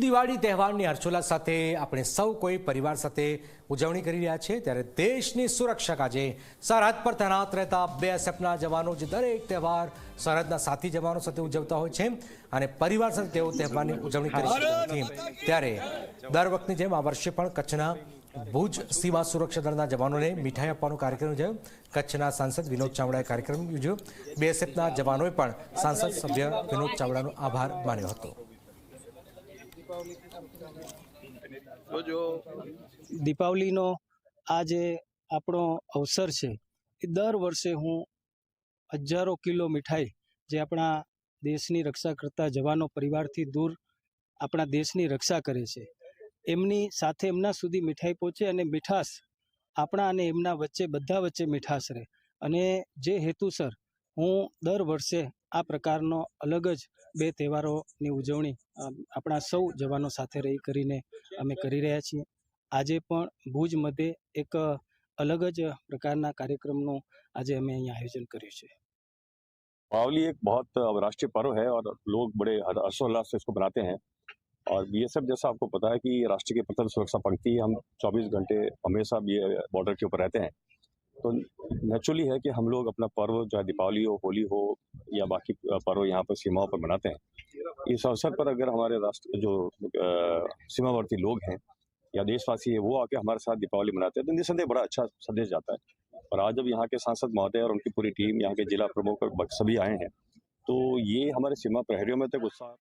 દિવાળી તહેવારની હર્ષોલ્લાસ સાથે આપણે સૌ કોઈ પરિવાર સાથે ઉજવણી કરી રહ્યા છીએ. ત્યારે દેશની સુરક્ષા આજે સરહદ પર તૈનાત રહેતા બીએસએફના જવાનો જે દરેક તહેવાર સરહદના સાથી જવાનો સાથે ઉજવતા હોય છે. અને પરિવાર સાથે તેઓ તહેવારની ઉજવણી કરી શકતા નથી. ત્યારે દર વખતની જેમ આ વર્ષે પણ કચ્છના ભુજ સીમા સુરક્ષા દળના જવાનોને મીઠાઈ આપવાનો કાર્યક્રમ યોજાયો. કચ્છના સાંસદ વિનોદ ચાવડાએ કાર્યક્રમ યોજ્યો. બીએસએફના જવાનોએ પણ સાંસદ સભ્ય વિનોદ ચાવડાનો આભાર માન્યો હતો. દીપાવલીનો આ જે આપણો અવસર છે, એ દર વર્ષે હું હજારો કિલો મીઠાઈ જે આપણા દેશની રક્ષા કરતા જવાનો પરિવારથી દૂર આપણા દેશની રક્ષા કરે છે. એમની સાથે એમના સુધી મીઠાઈ પહોંચે અને મીઠાશ આપણા અને એમના વચ્ચે, બધા વચ્ચે મીઠાશ રહે. અને જે હેતુસર હું દર વર્ષે આ પ્રકારનો અલગ જ બે તહેવારોની ઉજવણી અ, આપણા સૌ જવાનો સાથે રહી કરીને અમે કરી રહ્યા છીએ આજે પણ ભુજ મધ્યે એક અલગ જ પ્રકારના કાર્યક્રમનું આજે અમે અહીંયા આયોજન કર્યું છે दीपावली एक बहुत अब राष्ट्रीय पर्व है और लोग बड़े हर- हर्षोल्लास से इसको मनाते हैं और बीएसएफ जैसा आपको पता है कि राष्ट्र की प्रथम सुरक्षा पंक्ति हम 24 घंटे हमेशा भी बॉर्डर के ऊपर रहते हैं तो नेचुरली है कि हम लोग अपना पर्व, चाहे दीपावली हो, होली हो, या बाकी पर्व यहाँ पर सीमाओं पर मनाते हैं। इस अवसर पर अगर हमारे राष्ट्र जो सीमावर्ती लोग हैं, या देशवासी है, वो आके हमारे साथ दीपावली मनाते हैं तो निसंदेह बड़ा अच्छा संदेश जाता है। और आज जब यहाँ के सांसद महोदय और उनकी पूरी टीम, यहाँ के जिला प्रमुख और सभी आए हैं तो ये हमारे सीमा प्रहरियों में तक उत्साह